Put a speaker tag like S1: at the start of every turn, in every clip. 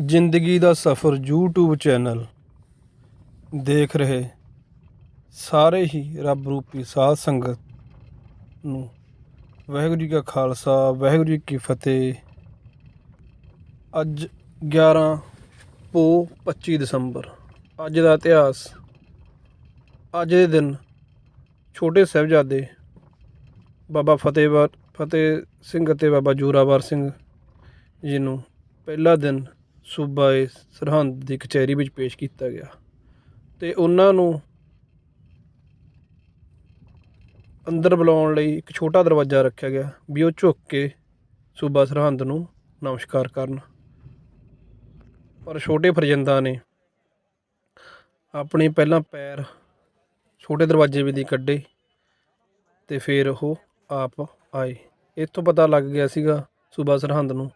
S1: ਜ਼ਿੰਦਗੀ ਦਾ ਸਫ਼ਰ YouTube channel ਦੇਖ ਰਹੇ ਸਾਰੇ ਹੀ ਰੱਬ ਰੂਪੀ ਸਾਧ ਸੰਗਤ ਨੂੰ। ਵਾਹਿਗੁਰੂ ਜੀ ਕਾ ਖਾਲਸਾ, ਵਾਹਿਗੁਰੂ ਜੀ ਕੀ ਫਤਿਹ। ਅੱਜ 11 ਪੋ 25 ਦਸੰਬਰ, ਅੱਜ ਦਾ ਇਤਿਹਾਸ। ਅੱਜ ਦੇ ਦਿਨ ਛੋਟੇ ਸਾਹਿਬਜ਼ਾਦੇ ਬਾਬਾ ਫਤਿਹਵਰ ਫਤਿਹ ਸਿੰਘ ਅਤੇ ਬਾਬਾ ਜੋਰਾਵਰ ਸਿੰਘ ਜੀ ਨੂੰ ਪਹਿਲਾ ਦਿਨ ਸੂਬਾ ਸਰਹੰਦ ਦੀ ਕਚਹਿਰੀ ਵਿੱਚ ਪੇਸ਼ ਕੀਤਾ ਗਿਆ ਤੇ ਉਹਨਾਂ ਨੂੰ ਅੰਦਰ ਬੁਲਾਉਣ ਲਈ ਇੱਕ ਛੋਟਾ ਦਰਵਾਜ਼ਾ ਰੱਖਿਆ ਗਿਆ ਵੀ ਉਹ ਝੁੱਕ ਕੇ ਸੂਬਾ ਸਰਹੰਦ ਨੂੰ ਨਮਸਕਾਰ ਕਰਨ। ਪਰ ਛੋਟੇ ਫਰਜ਼ੰਦਾਂ ਨੇ ਆਪਣੇ ਪਹਿਲਾਂ ਪੈਰ ਛੋਟੇ ਦਰਵਾਜ਼ੇ ਵਿੱਚ ਦੀ ਕੱਢੇ ਤੇ ਫਿਰ ਉਹ ਆਪ ਆਏ। ਇੱਥੋਂ ਪਤਾ ਲੱਗ ਗਿਆ ਸੀਗਾ ਸੂਬਾ ਸਰਹੰਦ ਨੂੰ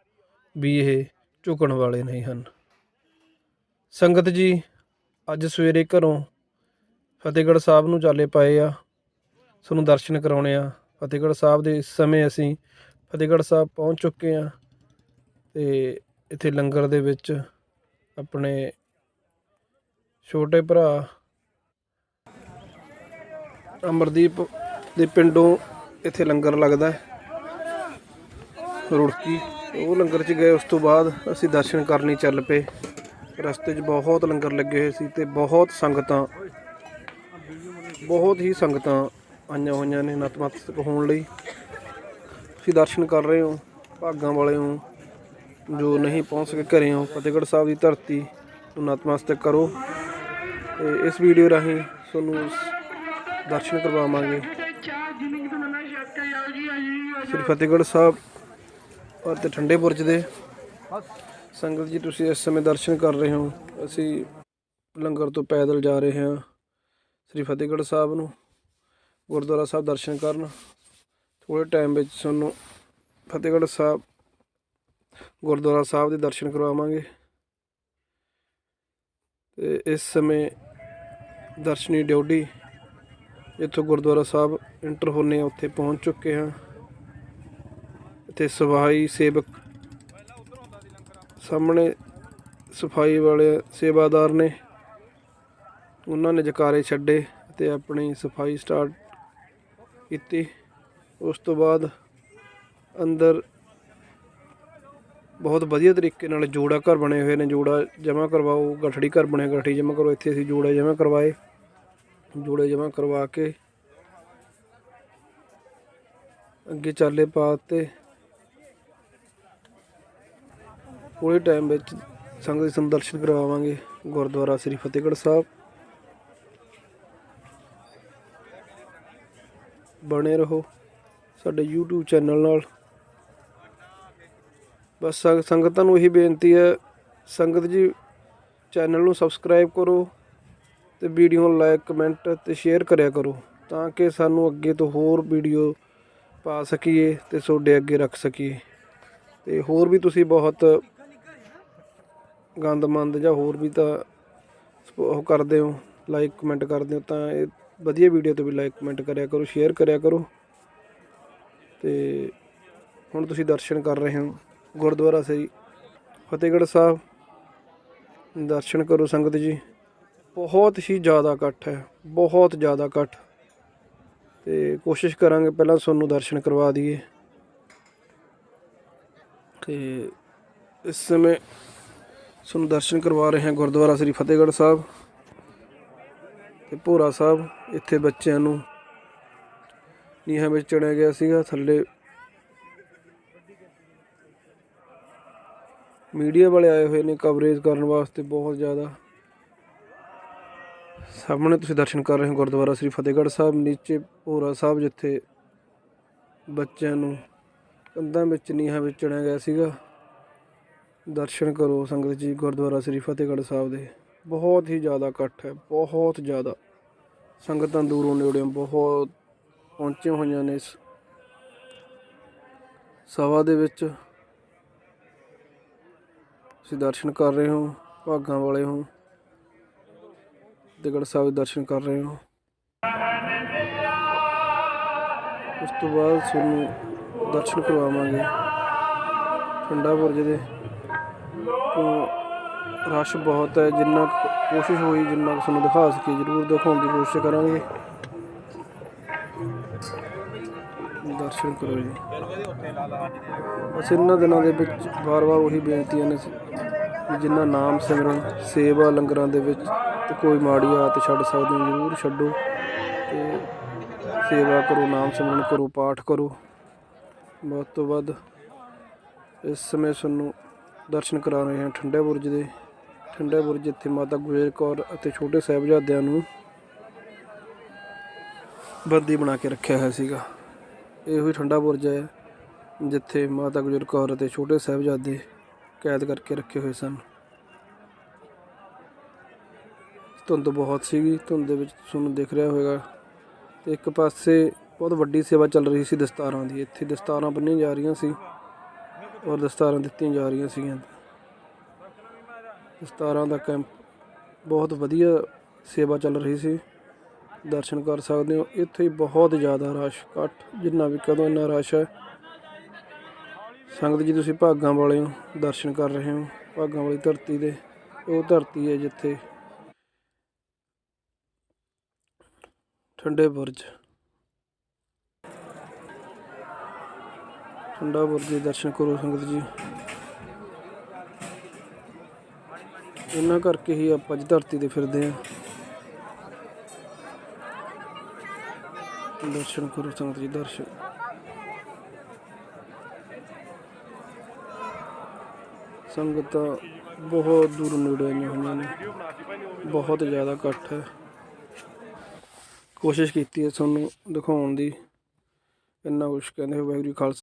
S1: ਵੀ ਇਹ ਝੁਕਣ ਵਾਲੇ ਨਹੀਂ ਹਨ। ਸੰਗਤ ਜੀ, ਅੱਜ ਸਵੇਰੇ ਘਰੋਂ ਫਤਿਹਗੜ੍ਹ ਸਾਹਿਬ ਨੂੰ ਚਾਲੇ ਪਾਏ ਆ ਤੁਹਾਨੂੰ ਦਰਸ਼ਨ ਕਰਾਉਣੇ ਆ। ਫਤਿਹਗੜ੍ਹ ਸਾਹਿਬ ਦੇ ਇਸ ਸਮੇਂ ਅਸੀਂ ਫਤਿਹਗੜ੍ਹ ਸਾਹਿਬ ਪਹੁੰਚ ਚੁੱਕੇ ਆ ਤੇ ਇੱਥੇ ਲੰਗਰ ਦੇ ਵਿੱਚ ਆਪਣੇ ਛੋਟੇ ਭਰਾ ਅਮਰਦੀਪ ਦੇ ਪਿੰਡੋਂ ਇੱਥੇ ਲੰਗਰ ਲੱਗਦਾ ਹੈ। ਰੁੜਕੀ ਉਹ ਲੰਗਰ 'ਚ ਗਏ ਉਸ ਤੋਂ ਬਾਅਦ ਅਸੀਂ ਦਰਸ਼ਨ ਕਰਨੀ ਚੱਲ ਪਏ। ਰਸਤੇ 'ਚ ਬਹੁਤ ਲੰਗਰ ਲੱਗੇ ਹੋਏ ਸੀ ਤੇ ਬਹੁਤ ਸੰਗਤਾਂ ਬਹੁਤ ਹੀ ਸੰਗਤਾਂ ਆਈਆਂ ਹੋਈਆਂ ਨੇ ਨਤਮਸਤਕ ਹੋਣ ਲਈ। ਤੁਸੀਂ ਦਰਸ਼ਨ ਕਰ ਰਹੇ ਹੋ ਭਾਗਾਂ ਵਾਲੇ ਹੋ ਜੋ ਨਹੀਂ ਪਹੁੰਚ ਸਕੇ ਘਰੇ ਹੋ। ਫਤਿਹਗੜ੍ਹ ਸਾਹਿਬ ਦੀ ਧਰਤੀ ਨੂੰ ਨਤਮਸਤਕ ਕਰੋ ਤੇ ਇਸ ਵੀਡੀਓ ਰਾਹੀਂ ਤੁਹਾਨੂੰ ਦਰਸ਼ਨ ਕਰਵਾਵਾਂਗੇ। ਸ੍ਰੀ ਫਤਿਹਗੜ੍ਹ ਸਾਹਿਬ ਪਰ ਅਤੇ ਠੰਡੇ ਬੁਰਜ ਦੇ। ਸੰਗਤ ਜੀ, ਤੁਸੀਂ ਇਸ ਸਮੇਂ ਦਰਸ਼ਨ ਕਰ ਰਹੇ ਹੋ। ਅਸੀਂ ਲੰਗਰ ਤੋਂ ਪੈਦਲ ਜਾ ਰਹੇ ਹਾਂ ਸ੍ਰੀ ਫਤਿਹਗੜ੍ਹ ਸਾਹਿਬ ਨੂੰ। ਗੁਰਦੁਆਰਾ ਸਾਹਿਬ ਦਰਸ਼ਨ ਕਰਨ। ਥੋੜੇ ਟਾਈਮ ਵਿੱਚ ਤੁਹਾਨੂੰ ਫਤਿਹਗੜ੍ਹ ਸਾਹਿਬ, ਗੁਰਦੁਆਰਾ ਸਾਹਿਬ ਦੇ ਦਰਸ਼ਨ ਕਰਵਾਵਾਂਗੇ। ਤੇ ਇਸ ਸਮੇਂ ਦਰਸ਼ਨੀ ਡਿਊਟੀ ਜਿੱਥੋਂ ਗੁਰਦੁਆਰਾ ਸਾਹਿਬ ਇੰਟਰ ਹੋਣੇ ਆ, ਉੱਥੇ ਪਹੁੰਚ ਚੁੱਕੇ ਹਾਂ। ਤੇ ਸਫ਼ਾਈ ਸੇਵਕ ਸਾਹਮਣੇ ਸਫ਼ਾਈ ਵਾਲੇ ਸੇਵਾਦਾਰ ਨੇ। ਉਹਨਾਂ ਨੇ ਜਕਾਰੇ ਛੱਡੇ ਤੇ ਆਪਣੀ ਸਫ਼ਾਈ ਸਟਾਰਟ ਕੀਤੀ। ਉਸ ਤੋਂ ਬਾਅਦ ਅੰਦਰ ਬਹੁਤ ਵਧੀਆ ਤਰੀਕੇ ਨਾਲ ਜੋੜਾ ਘਰ ਬਣੇ ਹੋਏ ਨੇ। ਜੋੜਾ ਜਮ੍ਹਾਂ ਕਰਵਾਓ, ਗਠੜੀ ਘਰ ਬਣਿਆ, ਗਠੜੀ ਜਮ੍ਹਾਂ ਕਰੋ। ਇੱਥੇ ਅਸੀਂ ਜੋੜੇ ਜਮ੍ਹਾਂ ਕਰਵਾਏ। ਜੋੜੇ ਜਮ੍ਹਾਂ ਕਰਵਾ ਕੇ ਅੱਗੇ ਚਾਲੇ ਪਾ ਤੇ ਥੋੜੇ ਟਾਈਮ ਵਿੱਚ ਸੰਗਤ ਦੇ ਸਾਨੂੰ ਕਰਵਾਵਾਂਗੇ। ਗੁਰਦੁਆਰਾ ਸ੍ਰੀ ਫਤਿਹਗੜ੍ਹ ਸਾਹਿਬ। ਬਣੇ ਰਹੋ ਸਾਡੇ YouTube ਚੈਨਲ ਨਾਲ। ਬਸ ਸੰਗਤਾਂ ਨੂੰ ਇਹੀ ਬੇਨਤੀ ਹੈ, ਸੰਗਤ ਜੀ, ਚੈਨਲ ਨੂੰ ਸਬਸਕ੍ਰਾਈਬ ਕਰੋ ਤੇ ਵੀਡੀਓ ਨੂੰ ਲਾਈਕ ਕਮੈਂਟ ਤੇ ਸ਼ੇਅਰ ਕਰਿਆ ਕਰੋ ਤਾਂ ਕਿ ਸਾਨੂੰ ਅੱਗੇ ਤੋਂ ਹੋਰ ਵੀਡੀਓ ਪਾ ਸਕੀਏ ਤੇ ਤੁਹਾਡੇ ਅੱਗੇ ਰੱਖ ਸਕੀਏ। ਤੇ ਹੋਰ ਵੀ ਤੁਸੀਂ ਬਹੁਤ ਗੰਦ ਮੰਦ ਜਾਂ ਹੋਰ ਵੀ ਤਾਂ ਸਪ- ਉਹ ਕਰਦੇ ਹੋ ਲਾਈਕ ਕਮੈਂਟ ਕਰਦੇ ਹੋ ਤਾਂ ਇਹ ਵਧੀਆ ਵੀਡੀਓ ਤੋਂ ਵੀ ਲਾਈਕ ਕਮੈਂਟ ਕਰਿਆ ਕਰੋ ਸ਼ੇਅਰ ਕਰਿਆ ਕਰੋ। ਤੇ ਹੁਣ ਤੁਸੀਂ ਦਰਸ਼ਨ ਕਰ ਰਹੇ ਹੋ ਗੁਰਦੁਆਰਾ ਸ੍ਰੀ ਫਤਿਹਗੜ੍ਹ ਸਾਹਿਬ। ਦਰਸ਼ਨ ਕਰੋ ਸੰਗਤ ਜੀ। ਬਹੁਤ ਹੀ ਜ਼ਿਆਦਾ ਇਕੱਠ ਹੈ, ਬਹੁਤ ਜ਼ਿਆਦਾ ਇਕੱਠ। ਤੇ ਕੋਸ਼ਿਸ਼ ਕਰਾਂਗੇ ਪਹਿਲਾਂ ਤੁਹਾਨੂੰ ਦਰਸ਼ਨ ਕਰਵਾ ਦਈਏ। ਤੇ ਇਸ ਸਮੇਂ ਤੁਹਾਨੂੰ ਦਰਸ਼ਨ ਕਰਵਾ ਰਹੇ ਹਾਂ ਗੁਰਦੁਆਰਾ ਸ੍ਰੀ ਫਤਿਹਗੜ੍ਹ ਸਾਹਿਬ ਤੇ ਭੋਰਾ ਸਾਹਿਬ, ਇੱਥੇ ਬੱਚਿਆਂ ਨੂੰ ਨੀਹਾਂ ਵਿੱਚ ਚੜਿਆ ਗਿਆ ਸੀਗਾ, ਥੱਲੇ ਮੀਡੀਆ ਵਾਲੇ ਆਏ ਹੋਏ ਨੇ ਕਵਰੇਜ ਕਰਨ ਵਾਸਤੇ ਬਹੁਤ ਜ਼ਿਆਦਾ। ਸਾਹਮਣੇ ਤੁਸੀਂ ਦਰਸ਼ਨ ਕਰ ਰਹੇ ਹੋ ਗੁਰਦੁਆਰਾ ਸ੍ਰੀ ਫਤਿਹਗੜ੍ਹ ਸਾਹਿਬ, ਨੀਚੇ ਭੋਰਾ ਸਾਹਿਬ ਜਿੱਥੇ ਬੱਚਿਆਂ ਨੂੰ ਕੰਧਾਂ ਵਿੱਚ ਨੀਹਾਂ ਵਿੱਚ ਚੜਿਆ ਗਿਆ ਸੀਗਾ। ਦਰਸ਼ਨ ਕਰੋ ਸੰਗਤ ਜੀ ਗੁਰਦੁਆਰਾ ਸ੍ਰੀ ਫਤਿਹਗੜ੍ਹ ਸਾਹਿਬ ਦੇ। ਬਹੁਤ ਹੀ ਜ਼ਿਆਦਾ ਇਕੱਠ ਹੈ, ਬਹੁਤ ਜ਼ਿਆਦਾ। ਸੰਗਤਾਂ ਦੂਰੋਂ ਨੇੜਿਓਂ ਬਹੁਤ ਪਹੁੰਚੀਆਂ ਹੋਈਆਂ ਨੇ ਇਸ ਸਭਾ ਦੇ ਵਿੱਚ। ਤੁਸੀਂ ਦਰਸ਼ਨ ਕਰ ਰਹੇ ਹੋ, ਭਾਗਾਂ ਵਾਲੇ ਹੋ, ਫਤਿਹਗੜ੍ਹ ਸਾਹਿਬ ਦਰਸ਼ਨ ਕਰ ਰਹੇ ਹੋ। ਉਸ ਤੋਂ ਬਾਅਦ ਤੁਹਾਨੂੰ ਦਰਸ਼ਨ ਕਰਵਾਵਾਂਗੇ। ਠੰਡਾ ਬੁਰਜ ਦੇ ਤੋਂ ਰਸ਼ ਬਹੁਤ ਹੈ, ਜਿੰਨਾ ਕੁ ਕੋਸ਼ਿਸ਼ ਹੋਈ, ਜਿੰਨਾ ਕੁ ਤੁਹਾਨੂੰ ਦਿਖਾ ਸਕੀ ਜ਼ਰੂਰ ਦਿਖਾਉਣ ਦੀ ਕੋਸ਼ਿਸ਼ ਕਰਾਂਗੇ। ਦਰਸ਼ਨ ਕਰੋ ਜੀ। ਬਸ ਇਹਨਾਂ ਦਿਨਾਂ ਦੇ ਵਿੱਚ ਵਾਰ-ਵਾਰ ਉਹੀ ਬੇਨਤੀਆਂ ਨੇ ਜਿੰਨਾ ਨਾਮ ਸਿਮਰਨ, ਸੇਵਾ ਲੰਗਰਾਂ ਦੇ ਵਿੱਚ ਤੇ ਕੋਈ ਮਾੜੀ ਆਦਤ ਛੱਡ ਸਕਦੇ ਹੋ, ਜ਼ਰੂਰ ਛੱਡੋ। ਤੇ ਸੇਵਾ ਕਰੋ, ਨਾਮ ਸਿਮਰਨ ਕਰੋ, ਪਾਠ ਕਰੋ। ਵੱਧ ਤੋਂ ਵੱਧ ਇਸ ਸਮੇਂ ਸਾਨੂੰ ਦਰਸ਼ਨ ਕਰਾ ਰਹੇ ਹਾਂ ਠੰਡੇ ਬੁਰਜ ਦੇ। ਠੰਡੇ ਬੁਰਜ ਜਿੱਥੇ ਮਾਤਾ ਗੁਜਰ ਕੌਰ ਅਤੇ ਛੋਟੇ ਸਾਹਿਬਜ਼ਾਦਿਆਂ ਨੂੰ ਬੰਦੀ ਬਣਾ ਕੇ ਰੱਖਿਆ ਹੋਇਆ ਸੀਗਾ। ਇਹੋ ਹੀ ਠੰਡਾ ਬੁਰਜ ਹੈ, ਜਿੱਥੇ ਮਾਤਾ ਗੁਜਰ ਕੌਰ ਅਤੇ ਛੋਟੇ ਸਾਹਿਬਜ਼ਾਦੇ ਕੈਦ ਕਰਕੇ ਰੱਖੇ ਹੋਏ ਸਨ। ਧੁੰਦ ਬਹੁਤ ਸੀਗੀ, ਧੁੰਦ ਦੇ ਵਿੱਚ ਤੁਹਾਨੂੰ ਦਿਖ ਰਿਹਾ ਹੋਵੇਗਾ। ਤੇ ਇੱਕ ਪਾਸੇ ਬਹੁਤ ਵੱਡੀ ਸੇਵਾ ਚੱਲ ਰਹੀ ਸੀ ਦਸਤਾਰਾਂ ਦੀ। ਇੱਥੇ ਦਸਤਾਰਾਂ ਬੰਨੀਆਂ ਜਾ ਰਹੀਆਂ ਸੀ। ਔਰ ਦਸਤਾਰਾਂ ਦਿੱਤੀਆਂ ਜਾ ਰਹੀਆਂ ਸੀਗੀਆਂ। ਦਸਤਾਰਾਂ ਦਾ ਕੈਂਪ ਬਹੁਤ ਵਧੀਆ ਸੇਵਾ ਚੱਲ ਰਹੀ ਸੀ। ਦਰਸ਼ਨ ਕਰ ਸਕਦੇ ਹੋ। ਇੱਥੇ ਬਹੁਤ ਜ਼ਿਆਦਾ ਰਸ਼, ਘੱਟ ਜਿੰਨਾ ਵੀ ਕਦੋਂ ਇੰਨਾ ਰਸ਼ ਹੈ। ਸੰਗਤ ਜੀ, ਤੁਸੀਂ ਭਾਗਾਂ ਵਾਲੇ ਹੋ, ਦਰਸ਼ਨ ਕਰ ਰਹੇ ਹੋ। ਭਾਗਾਂ ਵਾਲੀ ਧਰਤੀ ਦੇ, ਉਹ ਧਰਤੀ ਹੈ ਜਿੱਥੇ ਠੰਡੇ ਬੁਰਜ ਠੰਡਾ ਬੁਰਜ ਦੇ ਦਰਸ਼ਨ ਕਰੋ ਸੰਗਤ ਜੀ। ਇਹਨਾਂ ਕਰਕੇ ਹੀ ਆਪਾਂ ਅੱਜ ਧਰਤੀ ਤੇ ਫਿਰਦੇ ਹਾਂ। ਦਰਸ਼ਨ ਕਰੋ ਸੰਗਤ ਜੀ, ਦਰਸ਼ਨ। ਸੰਗਤਾਂ ਬਹੁਤ ਦੂਰ ਨੇੜੇ ਆਈਆਂ ਹੋਈਆਂ ਨੇ। ਬਹੁਤ ਜ਼ਿਆਦਾ ਇਕੱਠ ਹੈ। ਕੋਸ਼ਿਸ਼ ਕੀਤੀ ਹੈ ਤੁਹਾਨੂੰ ਦਿਖਾਉਣ ਦੀ। ਇੰਨਾ ਕੁਛ ਕਹਿੰਦੇ ਵਾਹਿਗੁਰੂ ਖਾਲਸਾ।